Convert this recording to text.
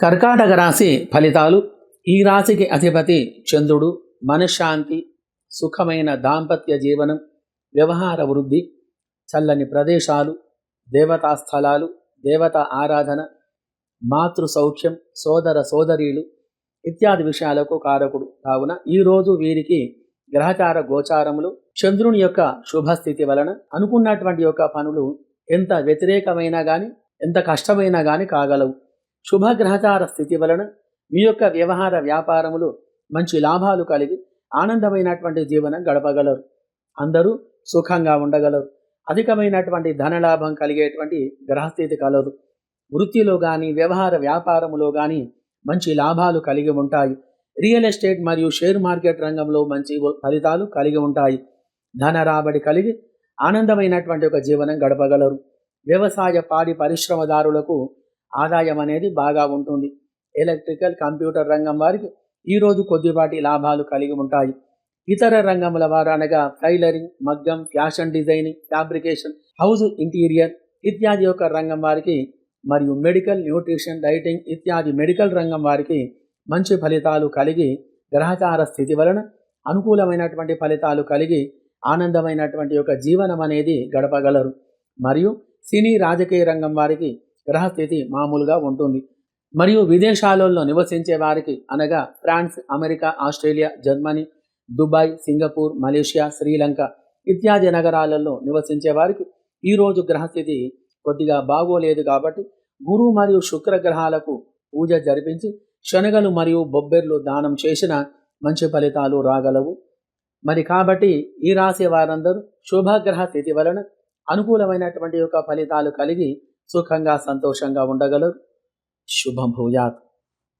కర్కాటక రాశి ఫలితాలు. ఈ రాశికి అధిపతి చంద్రుడు. మనశ్శాంతి సుఖమైన దాంపత్య జీవనం వ్యవహార వృద్ధి చల్లని ప్రదేశాలు దేవతా స్థలాలు దేవత ఆరాధన మాతృ సౌఖ్యం సోదర సోదరీలు ఇత్యాది విషయాలకు కారకుడు. కావున ఈరోజు వీరికి గ్రహచార గోచారములు చంద్రుని యొక్క శుభస్థితి వలన అనుకున్నటువంటి యొక్క పనులు ఎంత వ్యతిరేకమైనా కానీ ఎంత కష్టమైనా కానీ కాగలవు. శుభగ్రహచార స్థితి వలన మీ యొక్క వ్యవహార వ్యాపారములు మంచి లాభాలు కలిగి ఆనందమైనటువంటి జీవనం గడపగలరు. అందరూ సుఖంగా ఉండగలరు. అధికమైనటువంటి ధనలాభం కలిగేటువంటి గ్రహస్థితి కలదు. వృత్తిలో కానీ వ్యవహార వ్యాపారములో కానీ మంచి లాభాలు కలిగి ఉంటాయి. రియల్ ఎస్టేట్ మరియు షేర్ మార్కెట్ రంగంలో మంచి ఫలితాలు కలిగి ఉంటాయి. ధన రాబడి కలిగి ఆనందమైనటువంటి ఒక జీవనం గడపగలరు. వ్యవసాయ పాడి పరిశ్రమదారులకు ఆదాయం అనేది బాగా ఉంటుంది. ఎలక్ట్రికల్ కంప్యూటర్ రంగం వారికి ఈరోజు కొద్దిపాటి లాభాలు కలిగి ఉంటాయి. ఇతర రంగముల వారు అనగా టైలరింగ్ మగ్గం fashion designing fabrication house interior ఇత్యాది యొక్క రంగం వారికి మరియు మెడికల్ న్యూట్రిషన్ డైటింగ్ ఇత్యాది మెడికల్ రంగం వారికి మంచి ఫలితాలు కలిగి గ్రహచార స్థితి వలన అనుకూలమైనటువంటి ఫలితాలు కలిగి ఆనందమైనటువంటి యొక్క జీవనం అనేది గడపగలరు. మరియు సినీ రాజకీయ రంగం వారికి గ్రహస్థితి మామూలుగా ఉంటుంది. మరియు విదేశాలలో నివసించే వారికి అనగా France America Australia Germany Dubai Singapore Malaysia Sri Lanka ఇత్యాది నగరాలలో నివసించే వారికి ఈరోజు గ్రహస్థితి కొద్దిగా బాగోలేదు కాబట్టి గురు మరియు శుక్ర గ్రహాలకు పూజ జరిపించి శనగలు మరియు బొబ్బెర్లు దానం చేసిన మంచి ఫలితాలు రాగలవు. మరి కాబట్టి ఈ రాశి వారందరూ శుభగ్రహ స్థితి వలన అనుకూలమైనటువంటి యొక్క ఫలితాలు కలిగి సుఖంగా సంతోషంగా ఉండగలరు. శుభం భూయాత్.